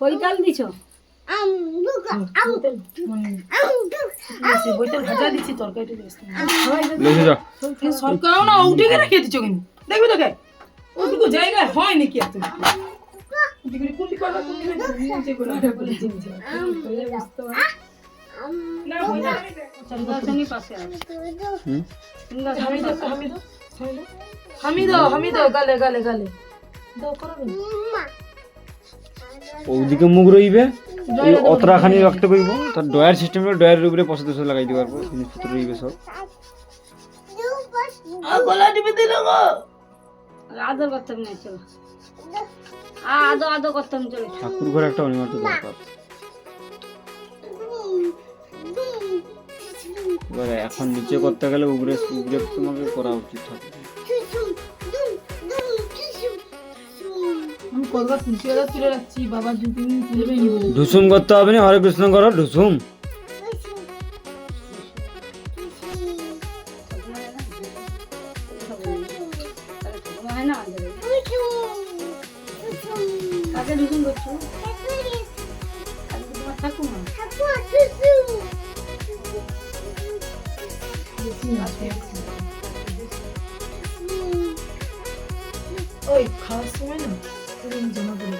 কৈতাল দিছ? সরকারও না গেলে খেয়ে দিচ্ছ কিন্তু? দেখবি তোকে? ওটুকু জায়গায় হয় নাকি এত করে হামিদ হামিদ হামিদ। হামিদ গালে গালে গালে। দাও করবে ওইদিকে মুখ রইবে এই অতরাখানি রাখতে পারব তার ডয়ার সিস্টেম ডয়ারের উপরে পছন্দ সব লাগাই দিতে পারব জিনিসপত্র রইবে সব। গলা টিপে দিল গো। আদর করতাম না চলো আ আদো আদো করতাম চলো। ঠাকুর ঘর একটা অনিবার্য দরকার। এবারে এখন নিচে করতে গেলে উপরে উপরে তোমাকে করা উচিত ঠাকুর। ঢুসুম করতে হবে না হরে কৃষ্ণ করো ঢুসুম হয় না? আদরে না তুমি জমা করে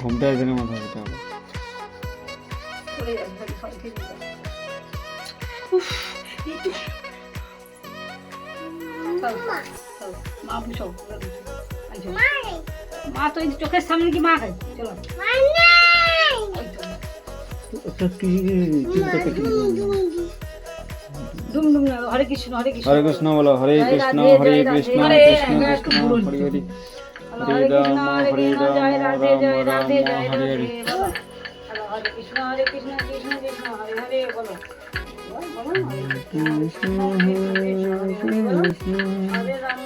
ঘুমটা এখানে মাথা যেতে হবে করে। মা বুঝো মা তো এই চোখের সামনে কি মা খাই চলো। তো। হরে কৃষ্ণ হরে কৃষ্ণ। হরে কৃষ্ণ বলো হরে কৃষ্ণ হরে কৃষ্ণ। কৃষ্ণ হরে কৃষ্ণ হরে হরে হরে। হরে রাম হরে হরে রাম রাম রাম হরে হরে বলো। হরে কৃষ্ণ হরে কৃষ্ণ কৃষ্ণ কৃষ্ণ হরে হরে বলো। কৃষ্ণ হরে কৃষ্ণ কৃষ্ণ কৃষ্ণ হরে রাম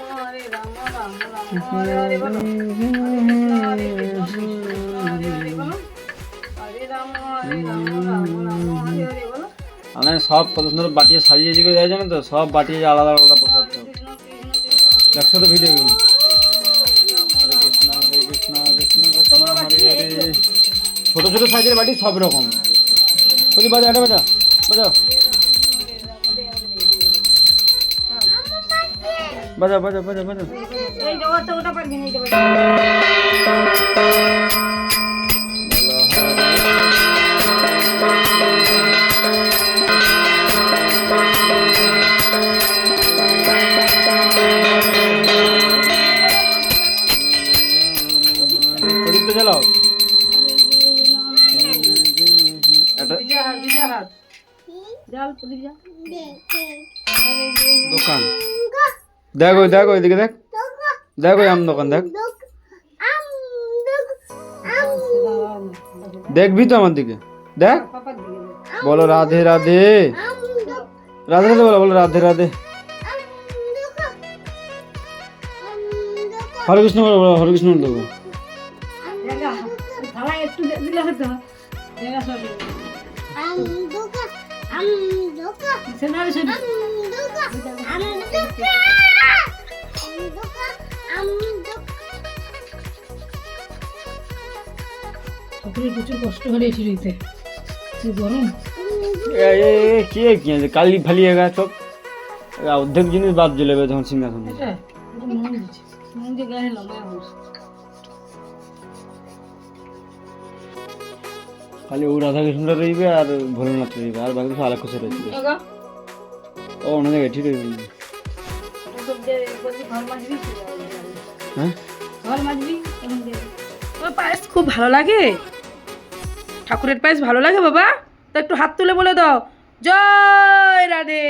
মানে সব কত সুন্দর বাটিয়ে সাজিয়ে জিগে দেয় জানো তো? সব বাটিয়ে আলাদা আলাদা প্রসাদ দেখছ তো ভিডিও হরে কৃষ্ণ ছোট ছোট সাইজের বাটি সব রকম। বাজা, এটা বাজা বাজা বাজা বাজা বাজা এই জগৎটা ওটা পারবি না এইটা পারবি না। প্রদীপটা জ্বালাও এটা দিজা হাত দিজা হাত জাল প্রদীপ জাল দোকান দেখ ওই দেখ ওইদিকে দেখ। দেখ ওই আম দোকান দেখ। দেখবি তো আমার দিকে। দেখ। বলো রাধে রাধে। রাধে রাধে বলো বলো রাধে রাধে। হরে কৃষ্ণ বলো বলো হরে কৃষ্ণ দেবো একটু দিলে হতো। প্রচুর কষ্ট হলে এটি রইতে কি গরম। এ এ এ, কি কি আছে কালি ফালিয়ে গা সব। অর্ধেক জিনিস বাদ চলে যাবে যখন সিংহাসন। মন মন দিয়ে গায়ে লম্বা খালি ও রাধা কৃষ্ণটা রইবে আর ভোলেনাথ রইবে আর বাকি সব আলাদা খুশি রয়েছে। ও অন্য জায়গায় ঠিক রইবে। হ্যাঁ। তোমার পায়েস খুব ভালো লাগে? ঠাকুরের পায়েস ভালো লাগে বাবা? তো একটু হাত তুলে বলে দাও। জয় রাধে।